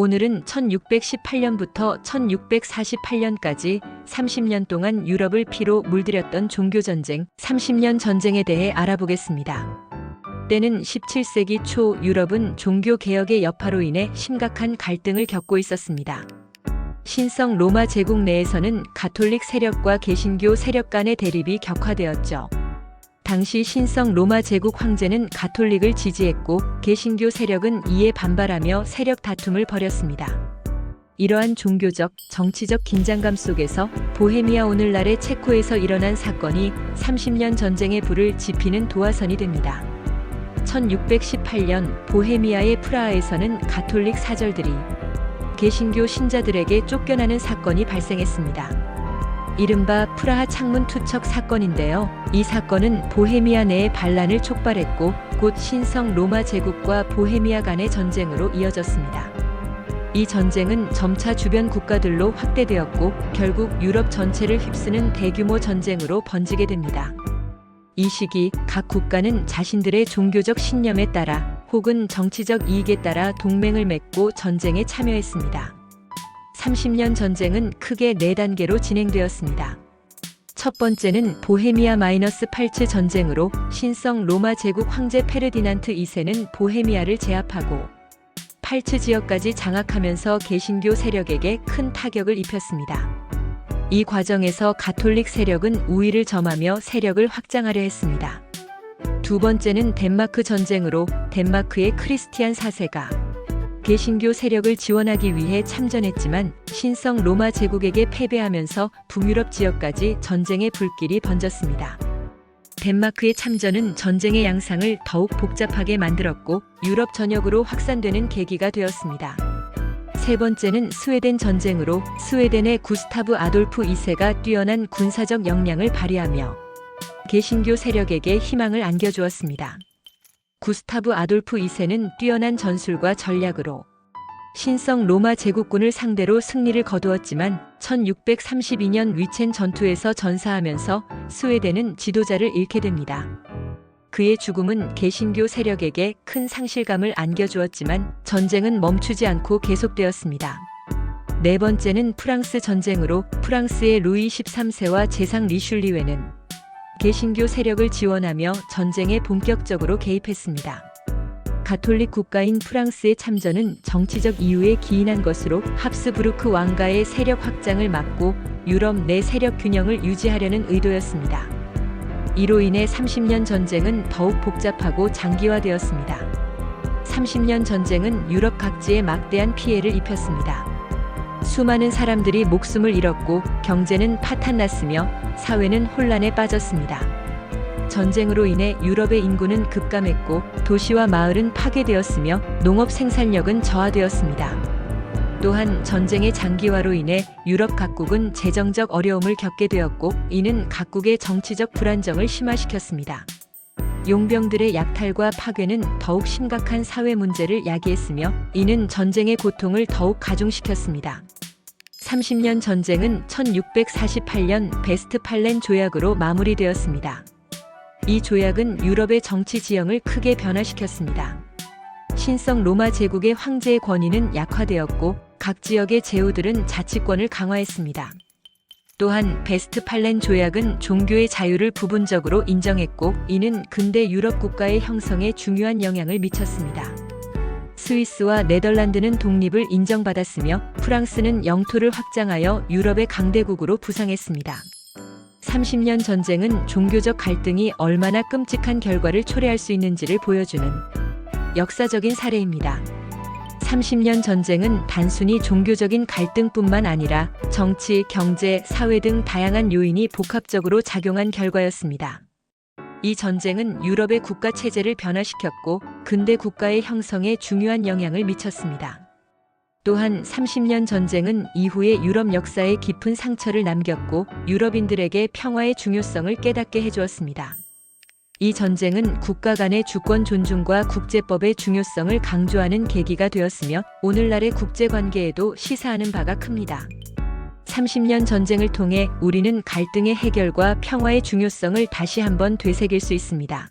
오늘은 1618년부터 1648년까지 30년 동안 유럽을 피로 물들였던 종교전쟁, 30년 전쟁에 대해 알아보겠습니다. 때는 17세기 초 유럽은 종교개혁의 여파로 인해 심각한 갈등을 겪고 있었습니다. 신성 로마 제국 내에서는 가톨릭 세력과 개신교 세력 간의 대립이 격화되었죠. 당시 신성 로마 제국 황제는 가톨릭을 지지했고 개신교 세력은 이에 반발하며 세력 다툼을 벌였습니다. 이러한 종교적, 정치적 긴장감 속에서 보헤미아 오늘날의 체코에서 일어난 사건이 30년 전쟁의 불을 지피는 도화선이 됩니다. 1618년 보헤미아의 프라하에서는 가톨릭 사절들이 개신교 신자들에게 쫓겨나는 사건이 발생했습니다. 이른바 프라하 창문 투척 사건인데요. 이 사건은 보헤미아 내의 반란을 촉발했고 곧 신성 로마 제국과 보헤미아 간의 전쟁으로 이어졌습니다. 이 전쟁은 점차 주변 국가들로 확대되었고 결국 유럽 전체를 휩쓰는 대규모 전쟁으로 번지게 됩니다. 이 시기 각 국가는 자신들의 종교적 신념에 따라 혹은 정치적 이익에 따라 동맹을 맺고 전쟁에 참여했습니다. 30년 전쟁은 크게 네 단계로 진행되었습니다. 첫 번째는 보헤미아 마이너스 팔츠 전쟁으로 신성 로마 제국 황제 페르디난트 2세는 보헤미아를 제압하고 팔츠 지역까지 장악하면서 개신교 세력에게 큰 타격을 입혔습니다. 이 과정에서 가톨릭 세력은 우위를 점하며 세력을 확장하려 했습니다. 두 번째는 덴마크 전쟁으로 덴마크의 크리스티안 4세가 개신교 세력을 지원하기 위해 참전했지만 신성 로마 제국에게 패배하면서 북유럽 지역까지 전쟁의 불길이 번졌습니다. 덴마크의 참전은 전쟁의 양상을 더욱 복잡하게 만들었고 유럽 전역으로 확산되는 계기가 되었습니다. 세 번째는 스웨덴 전쟁으로 스웨덴의 구스타브 아돌프 2세가 뛰어난 군사적 역량을 발휘하며 개신교 세력에게 희망을 안겨주었습니다. 구스타브 아돌프 2세는 뛰어난 전술과 전략으로 신성 로마 제국군을 상대로 승리를 거두었지만 1632년 위첸 전투에서 전사하면서 스웨덴은 지도자를 잃게 됩니다. 그의 죽음은 개신교 세력에게 큰 상실감을 안겨주었지만 전쟁은 멈추지 않고 계속되었습니다. 네 번째는 프랑스 전쟁으로 프랑스의 루이 13세와 제상 리슐리웨는 개신교 세력을 지원하며 전쟁에 본격적으로 개입했습니다. 가톨릭 국가인 프랑스의 참전은 정치적 이유에 기인한 것으로 합스부르크 왕가의 세력 확장을 막고 유럽 내 세력 균형을 유지하려는 의도였습니다. 이로 인해 30년 전쟁은 더욱 복잡하고 장기화되었습니다. 30년 전쟁은 유럽 각지에 막대한 피해를 입혔습니다. 수많은 사람들이 목숨을 잃었고 경제는 파탄났으며 사회는 혼란에 빠졌습니다. 전쟁으로 인해 유럽의 인구는 급감했고 도시와 마을은 파괴되었으며 농업 생산력은 저하되었습니다. 또한 전쟁의 장기화로 인해 유럽 각국은 재정적 어려움을 겪게 되었고 이는 각국의 정치적 불안정을 심화시켰습니다. 용병들의 약탈과 파괴는 더욱 심각한 사회 문제를 야기했으며 이는 전쟁의 고통을 더욱 가중시켰습니다. 30년 전쟁은 1648년 베스트팔렌 조약으로 마무리되었습니다. 이 조약은 유럽의 정치 지형을 크게 변화시켰습니다. 신성 로마 제국의 황제의 권위는 약화되었고 각 지역의 제후들은 자치권을 강화했습니다. 또한 베스트팔렌 조약은 종교의 자유를 부분적으로 인정했고 이는 근대 유럽 국가의 형성에 중요한 영향을 미쳤습니다. 스위스와 네덜란드는 독립을 인정받았으며 프랑스는 영토를 확장하여 유럽의 강대국으로 부상했습니다. 30년 전쟁은 종교적 갈등이 얼마나 끔찍한 결과를 초래할 수 있는지를 보여주는 역사적인 사례입니다. 30년 전쟁은 단순히 종교적인 갈등뿐만 아니라 정치, 경제, 사회 등 다양한 요인이 복합적으로 작용한 결과였습니다. 이 전쟁은 유럽의 국가 체제를 변화시켰고 근대 국가의 형성에 중요한 영향을 미쳤습니다. 또한 30년 전쟁은 이후의 유럽 역사에 깊은 상처를 남겼고 유럽인들에게 평화의 중요성을 깨닫게 해주었습니다. 이 전쟁은 국가 간의 주권 존중과 국제법의 중요성을 강조하는 계기가 되었으며 오늘날의 국제 관계에도 시사하는 바가 큽니다. 30년 전쟁을 통해 우리는 갈등의 해결과 평화의 중요성을 다시 한번 되새길 수 있습니다.